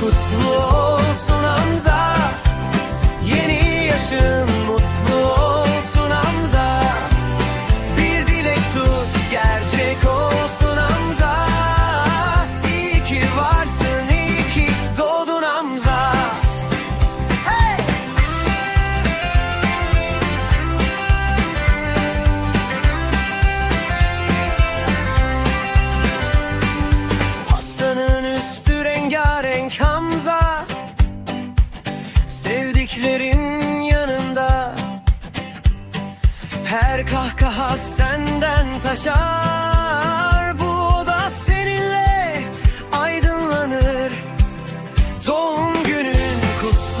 kutlu olsun Hamza. Yeni yaşın Her kahkaha senden taşar. Bu oda seninle aydınlanır. Doğum günün kutlu